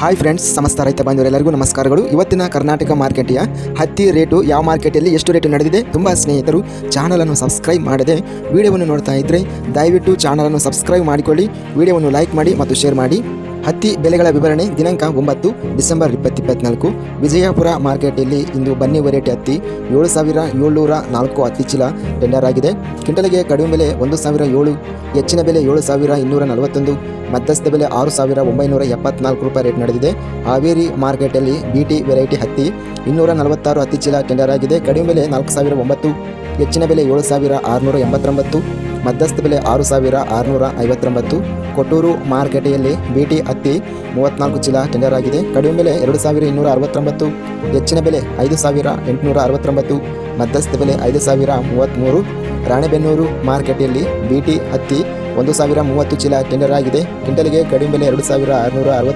Hi friends ಸಮಸ್ತ ರೈತ ಬಾಂಧವರೆಲ್ಲರಿಗೂ ನಮಸ್ಕಾರಗಳು. ಇವತ್ತಿನ ಕರ್ನಾಟಕ ಮಾರ್ಕೆಟಿಯ ಹತ್ತಿ ರೇಟು ಯಾವ ಮಾರ್ಕೆಟಲ್ಲಿ ಎಷ್ಟು ರೇಟು ನಡೆದಿದೆ ತುಂಬ ಸ್ನೇಹಿತರು ಚಾನಲನ್ನು ಸಬ್ಸ್ಕ್ರೈಬ್ ಮಾಡದೆ ವಿಡಿಯೋವನ್ನು ನೋಡ್ತಾ ಇದ್ದರೆ ದಯವಿಟ್ಟು ಚಾನಲನ್ನು ಸಬ್ಸ್ಕ್ರೈಬ್ ಮಾಡಿಕೊಳ್ಳಿ ವಿಡಿಯೋವನ್ನು ಲೈಕ್ ಮಾಡಿ ಮತ್ತು ಶೇರ್ ಮಾಡಿ. ಹತ್ತಿ ಬೆಲೆಗಳ ವಿವರಣೆ ದಿನಾಂಕ ಒಂಬತ್ತು ಡಿಸೆಂಬರ್ ಇಪ್ಪತ್ತಿಪ್ಪತ್ನಾಲ್ಕು. ವಿಜಯಪುರ ಮಾರ್ಕೆಟಲ್ಲಿ ಇಂದು ಬನ್ನಿ ವೆರೈಟಿ ಹತ್ತಿ ಏಳು ಸಾವಿರ ಏಳ್ನೂರ ನಾಲ್ಕು ಹತ್ತಿ ಚೀಲ ಟೆಂಡರ್ ಆಗಿದೆ ಕ್ವಿಂಟಲ್ಗೆ ಕಡಿಮೆ ಬೆಲೆ ಒಂದು ಸಾವಿರ ಏಳು, ಹೆಚ್ಚಿನ ಬೆಲೆ ಏಳು ಸಾವಿರ ಇನ್ನೂರ ನಲವತ್ತೊಂದು, ಮಧ್ಯಸ್ಥ ಬೆಲೆ ಆರು ಸಾವಿರ ಒಂಬೈನೂರ ಎಪ್ಪತ್ನಾಲ್ಕು ರೂಪಾಯಿ ರೇಟ್ ನಡೆದಿದೆ. ಹಾವೇರಿ ಮಾರ್ಕೆಟಲ್ಲಿ ಬಿ ಟಿ ವೆರೈಟಿ ಹತ್ತಿ ಇನ್ನೂರ ನಲವತ್ತಾರು ಹತ್ತಿ ಚೀಲ ಟೆಂಡರ್ ಆಗಿದೆ ಕಡಿಮೆ ಬೆಲೆ ನಾಲ್ಕು ಸಾವಿರ ಒಂಬತ್ತು, ಹೆಚ್ಚಿನ ಬೆಲೆ ಏಳು ಸಾವಿರ ಆರುನೂರ ಎಂಬತ್ತೊಂಬತ್ತು ಮಧ್ಯಸ್ಥ ಬೆಲೆ ಆರು ಸಾವಿರ ಆರುನೂರ ಐವತ್ತೊಂಬತ್ತು. ಕೊಟ್ಟೂರು ಮಾರುಕಟ್ಟೆಯಲ್ಲಿ ಬಿಟಿ ಹತ್ತಿ ಮೂವತ್ತ್ನಾಲ್ಕು ಚೀಲ ಟೆಂಡರ್ ಆಗಿದೆ. ಕಡಿಮೆ ಬೆಲೆ ಎರಡು ಸಾವಿರ ಇನ್ನೂರ ಅರವತ್ತೊಂಬತ್ತು. ಹೆಚ್ಚಿನ ಬೆಲೆ ಐದು ಸಾವಿರ ಎಂಟುನೂರ ಅರವತ್ತೊಂಬತ್ತು. ಮಧ್ಯಸ್ಥ ಬೆಲೆ ಐದು ಸಾವಿರ ಮೂವತ್ತ್ಮೂರು ರಾಣೆಬೆನ್ನೂರು ಮಾರುಕಟ್ಟೆಯಲ್ಲಿ ಬಿಟಿ ಹತ್ತಿ ಒಂದು ಸಾವಿರ ಮೂವತ್ತು ಚೀಲ ಟೆಂಡರ್ ಆಗಿದೆ. ಕ್ವಿಂಟಲ್ಗೆ ಕಡಿಮೆ ಬೆಲೆ ಎರಡು ಸಾವಿರ ಆರುನೂರ ಅರವತ್ತು.